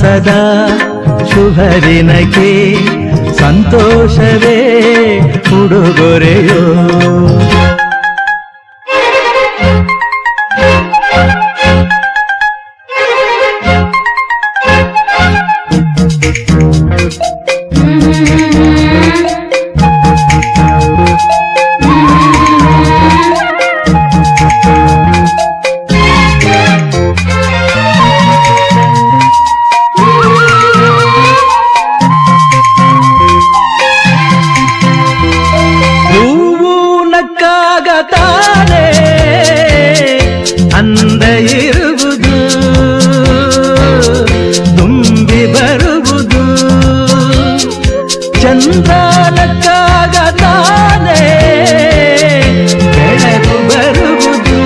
ಉಲ್ಲಾಸದ ಶುಭ ದಿನಕ್ಕೆ ಸಂತೋಷವೇ ಉಡುಗೊರೆಯೋ. ನಕ್ಕಾಗ ತಾನೇ ಅಂದ ಇರುವುದು ತುಂಬಿ ಬರುವುದು ಚಂದ್ರ ನಕ್ಕಾಗ ತಾನೇ ಬೆಳಕು ಬರುವುದು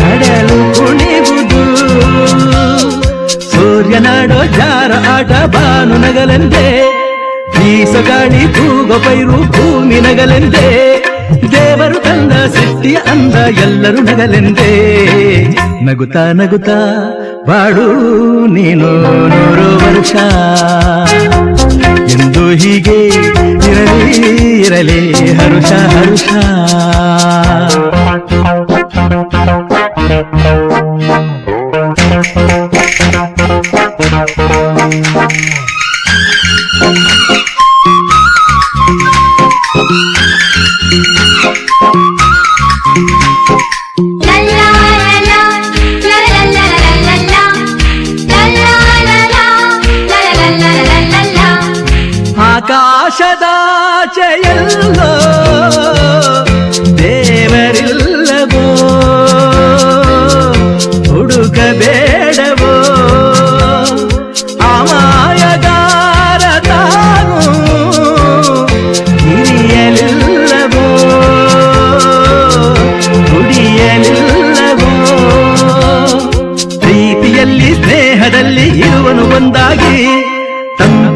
ಕಡಲು ಕುಣಿವುದು ಸೂರ್ಯನಾಡೋ ಜಾರ ಆಟ ಬಾನು ನಗಲೆಂದೇ ಬೀಸಗಾಳಿ ತೂಗ ಪೈರು ಭೂಮಿ ನಗಲೆಂದೇ ದೇವರು ತಂದ ಸೃಷ್ಟಿಯ ಅಂದ ಎಲ್ಲರೂ ನಗಲೆಂದೇ ನಗುತ್ತಾ ನಗುತ್ತಾ ಬಾಡು ನೀನು ನೂರು ವರ್ಷ ಎಂದು ಹೀಗೆ ಇರಲಿ ಇರಲಿ ಹರುಷ ಹರುಷ La ಆಕಾಶದಾಚೆಯಲ್ಲೋ ದೇವರಿಲ್ಲವೋ ಹುಡುಕಬೇಡವೋ ಅಮಾಯಗಾರ ತಾನು ಹಿರಿಯಲಿಲ್ಲವೋ ದುಡಿಯಲಿಲ್ಲವೋ ಪ್ರೀತಿಯಲ್ಲಿ ಸ್ನೇಹದಲ್ಲಿ ಇರುವನು ಒಂದಾಗಿ